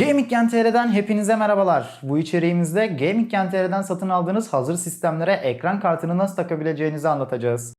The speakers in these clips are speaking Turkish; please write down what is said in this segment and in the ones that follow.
Gaming TR'den hepinize merhabalar. Bu içeriğimizde Gaming TR'den satın aldığınız hazır sistemlere ekran kartını nasıl takabileceğinizi anlatacağız.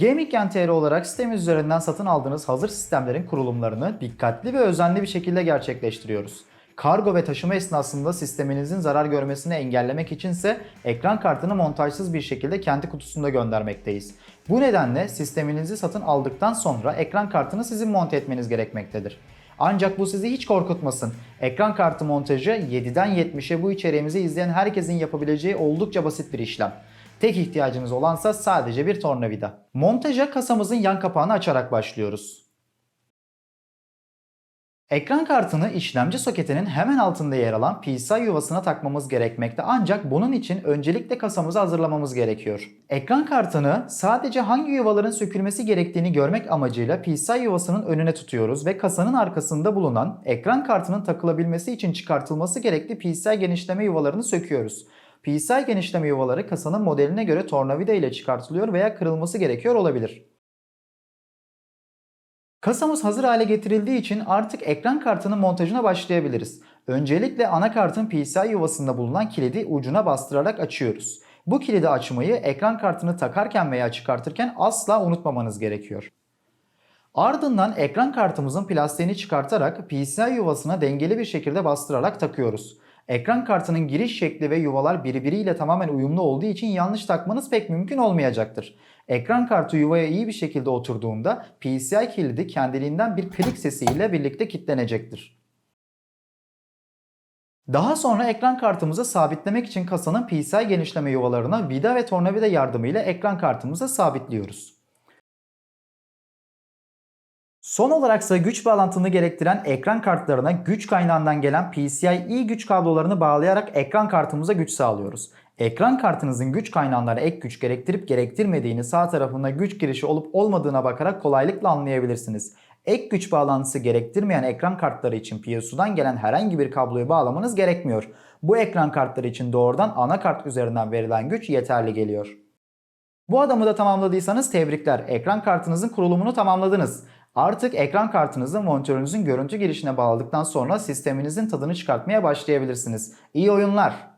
Gaming TR olarak sitemiz üzerinden satın aldığınız hazır sistemlerin kurulumlarını dikkatli ve özenli bir şekilde gerçekleştiriyoruz. Kargo ve taşıma esnasında sisteminizin zarar görmesini engellemek içinse ekran kartını montajsız bir şekilde kendi kutusunda göndermekteyiz. Bu nedenle sisteminizi satın aldıktan sonra ekran kartını sizin monte etmeniz gerekmektedir. Ancak bu sizi hiç korkutmasın. Ekran kartı montajı 7'den 70'e bu içeriğimizi izleyen herkesin yapabileceği oldukça basit bir işlem. Tek ihtiyacınız olansa sadece bir tornavida. Montaja kasamızın yan kapağını açarak başlıyoruz. Ekran kartını işlemci soketinin hemen altında yer alan PCI yuvasına takmamız gerekmekte ancak bunun için öncelikle kasamızı hazırlamamız gerekiyor. Ekran kartını sadece hangi yuvaların sökülmesi gerektiğini görmek amacıyla PCI yuvasının önüne tutuyoruz ve kasanın arkasında bulunan ekran kartının takılabilmesi için çıkartılması gerekli PCI genişleme yuvalarını söküyoruz. PCI genişleme yuvaları kasanın modeline göre tornavida ile çıkartılıyor veya kırılması gerekiyor olabilir. Kasamız hazır hale getirildiği için artık ekran kartının montajına başlayabiliriz. Öncelikle anakartın PCI yuvasında bulunan kilidi ucuna bastırarak açıyoruz. Bu kilidi açmayı ekran kartını takarken veya çıkartırken asla unutmamanız gerekiyor. Ardından ekran kartımızın plastiğini çıkartarak PCI yuvasına dengeli bir şekilde bastırarak takıyoruz. Ekran kartının giriş şekli ve yuvalar birbiriyle tamamen uyumlu olduğu için yanlış takmanız pek mümkün olmayacaktır. Ekran kartı yuvaya iyi bir şekilde oturduğunda PCI kilidi kendiliğinden bir klik sesiyle birlikte kilitlenecektir. Daha sonra ekran kartımızı sabitlemek için kasanın PCI genişleme yuvalarına vida ve tornavida yardımıyla ekran kartımızı sabitliyoruz. Son olarak ise güç bağlantını gerektiren ekran kartlarına güç kaynağından gelen PCIe güç kablolarını bağlayarak ekran kartımıza güç sağlıyoruz. Ekran kartınızın güç kaynağına ek güç gerektirip gerektirmediğini sağ tarafında güç girişi olup olmadığına bakarak kolaylıkla anlayabilirsiniz. Ek güç bağlantısı gerektirmeyen ekran kartları için PSU'dan gelen herhangi bir kabloyu bağlamanız gerekmiyor. Bu ekran kartları için doğrudan anakart üzerinden verilen güç yeterli geliyor. Bu adamı da tamamladıysanız tebrikler. Ekran kartınızın kurulumunu tamamladınız. Artık ekran kartınızı monitörünüzün görüntü girişine bağladıktan sonra sisteminizin tadını çıkartmaya başlayabilirsiniz. İyi oyunlar.